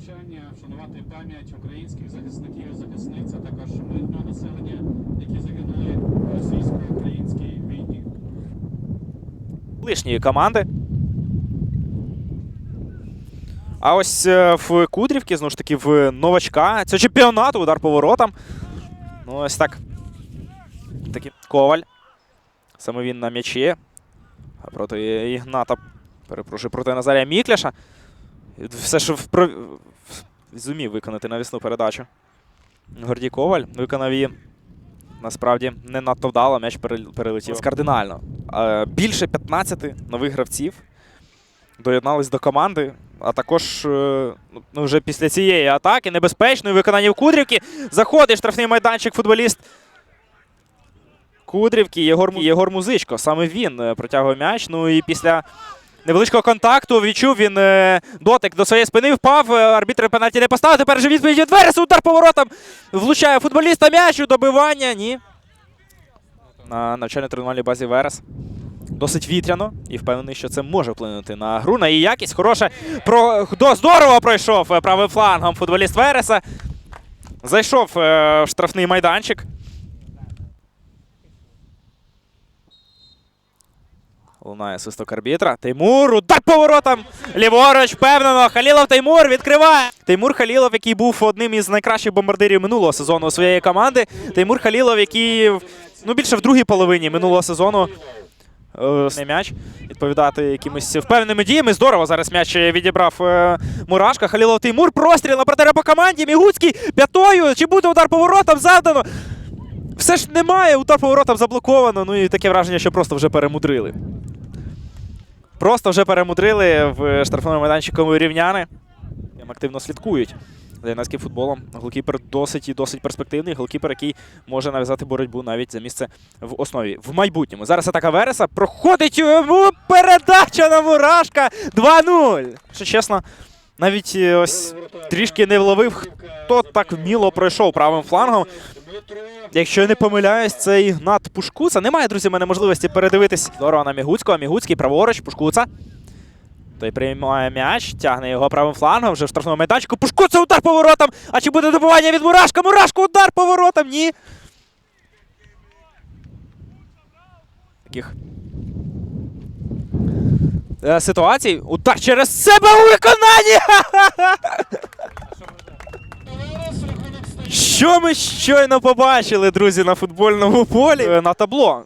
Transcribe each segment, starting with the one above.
навчання, вшанувати пам'ять українських захисників і захисниць, а також мирного населення, які загинули в російсько-українській війні. лишньої команди. А ось е, в Кудрівці, знову ж таки, в новачка. Це чемпіонату, удар по воротам. Ну, ось так. Такий Коваль. Саме він на м'ячі. Проти Ігната. Перепрошую, проти Назарія Мікляша. Все ж в- зумів виконати навісну передачу. Гордій Коваль виконав її. Насправді не надто вдало, м'яч перел- перелетів кардинально. Більше 15 нових гравців доєднались до команди. А також е, ну, вже після цієї атаки небезпечної виконання в Кудрівки. Заходить штрафний майданчик футболіст Кудрівки Єгор, Єгор Музичко. Саме він е, протягує м'яч. Ну і після невеличкого контакту відчув він е, дотик до своєї спини, впав. е, Арбітр пенальті не поставив. Тепер же відповідь від. Удар поворотом. Влучає футболіста м'яч у добивання. Ні. На навчально-тренувальній базі Верес. Досить вітряно і впевнений, що це може вплинути на гру, на її якість. Хороше про до здорово пройшов е, правим флангом футболіст Вереса. Зайшов в штрафний майданчик. Лунає свисток арбітра. Теймур. Удар поворотом. Ліворуч, впевнено. Халілов Теймур відкриває. Теймур Халілов, який був одним із найкращих бомбардирів минулого сезону своєї команди. Теймур Халілов, який ну, більше в другій половині минулого сезону е, м'яч відповідати якимись впевненими діями. Здорово зараз м'яч відібрав е, Мурашка. Халілов Теймур. Простріл на партнера по команді. Мігуцький п'ятою. Чи буде удар поворотом завдано? Все ж немає. Удар поворотом заблоковано. Ну і таке враження, що просто вже перемудрили. Просто вже перемудрили в штрафному майданчику рівняни. Там активно слідкують за юнацьким футболом. Голкіпер досить і досить перспективний. Голкіпер, який може нав'язати боротьбу навіть за місце в основі. В майбутньому. Зараз атака Вереса. Проходить йому передача на Мурашка. 2-0. Якщо чесно, навіть е, ось трішки не вловив, хто так вміло пройшов правим флангом. Якщо я не помиляюсь, це Ігнат Пушкуца. Немає, друзі, в мене можливості передивитись. Здорово на Мігуцького. Мігуцький праворуч, Пушкуца. Той приймає м'яч, тягне його правим флангом, вже в штрафному майданчику. Пушкуца, удар поворотом. А чи буде добивання від Мурашка? Мурашка, удар поворотом. Ні. Таких е, ситуацій. Удар через себе у виконанні. Що ми щойно побачили, друзі, на футбольному полі Е, на табло.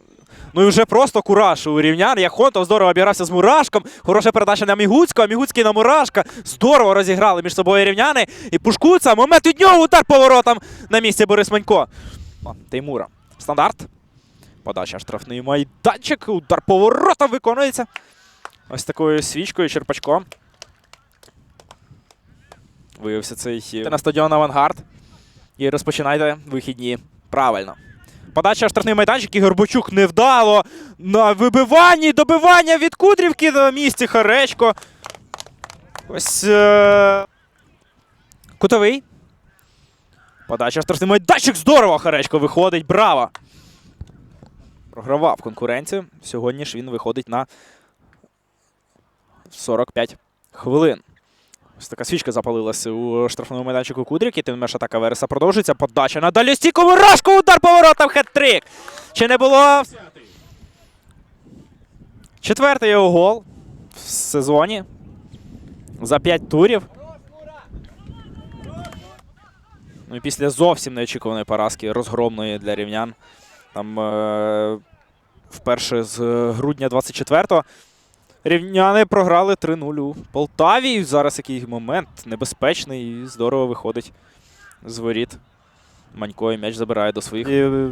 Ну і вже просто кураж у рівнян. Яхонтов здорово обігрався з Мурашком. Хороша передача на Мігуцького, Мігуцький на Мурашка. Здорово розіграли між собою рівняни. І Пушкуца. Момент від нього удар поворотом на місці Борис Манько. Теймура. Стандарт. Подача штрафний майданчик. Удар поворотом виконується. Ось такою свічкою, черпачком. Виявився цей е, на стадіон Авангард. І розпочинайте вихідні правильно. Подача штрафний майданчик і Горбачук невдало. На вибиванні, добивання від Кудрівки на місці Харечко. Ось. Е... Кутовий. Подача штрафний майданчик. Здорово Харечко виходить. Браво! Програвав конкуренцію. Сьогодні ж він виходить на 45 хвилин. Ось така свічка запалилася у штрафному майданчику Кудрівки. Тим не менш атака Вереса продовжується. Подача на далі стійку. Ворожко, удар поворотом, хет-трик. Чи не було? Четвертий його гол в сезоні. За 5 турів. Ну і після зовсім неочікуваної поразки розгромної для рівнян. Там е- вперше з грудня 24-го Рівняни програли 3-0 у Полтаві. Зараз який момент небезпечний і здорово виходить з воріт. Манько і м'яч забирає до своїх. І, е,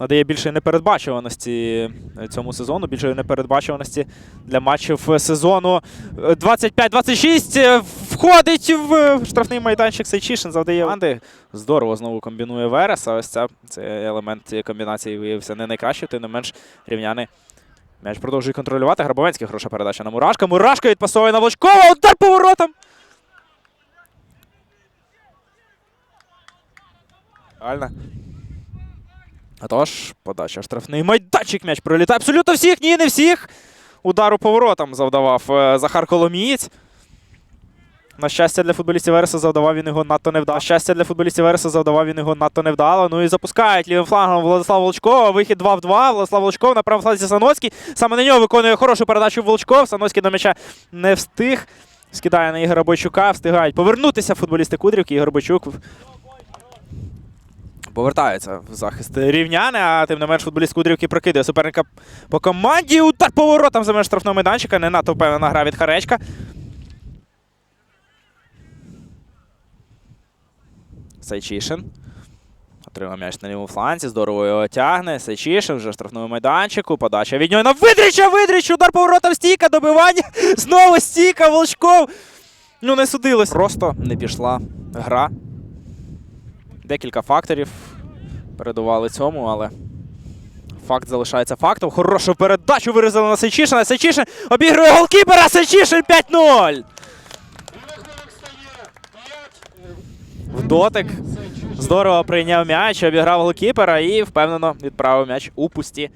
надає більше непередбачуваності цьому сезону, більше непередбачуваності для матчів сезону Е, 25-26. е, Входить в штрафний майданчик Сейчишин, завдає команди. Здорово знову комбінує Верес. А ось ця, цей елемент цієї комбінації виявився не найкращим, тим не менш рівняни М'яч продовжує контролювати. Грабовенський хороша передача на Мурашка. Мурашка відпасовує на Волочкова. Удар поворотом. Реально. Отож, подача штрафний майданчик. М'яч пролітає. Абсолютно всіх. Ні, не всіх. Удару поворотом завдавав е, Захар Коломієць. На щастя для футболістів Вереса завдавав він його надто невдало. На щастя для футболістів Вереса завдавав він його надто невдало. Ну і запускають лівим флангом Владислав Волчков. Вихід 2 в 2. Владислав Волчков на правому фланзі Саноцький. Саме на нього виконує хорошу передачу Волчков. Саноцький до м'яча не встиг. Скидає на Ігоря Бойчука. Встигають повернутися футболісти Кудрівки. Ігор Бойчук повертаються в захист рівняни, а тим не менш футболіст Кудрівки прокидає суперника по команді. Удар поворотом за штрафного майданчика. Не надто впевнена гра від Харечка. Сайчишин. Отримав м'яч на лівому фланці, здорово його тягне. Сайчишин вже в штрафному майданчику. Подача від нього на Видріча! Видріч! Удар поворотом стійка, добивання. Знову стійка, Волчков. Ну, не судилось. Просто не пішла гра. Декілька факторів передували цьому, але факт залишається фактом. Хорошу передачу вирізали на Сайчишина. Сайчишин обігрує голкіпера. Сайчишин 5-0. В дотик. Здорово прийняв м'яч, обіграв голкіпера і впевнено відправив м'яч у пусті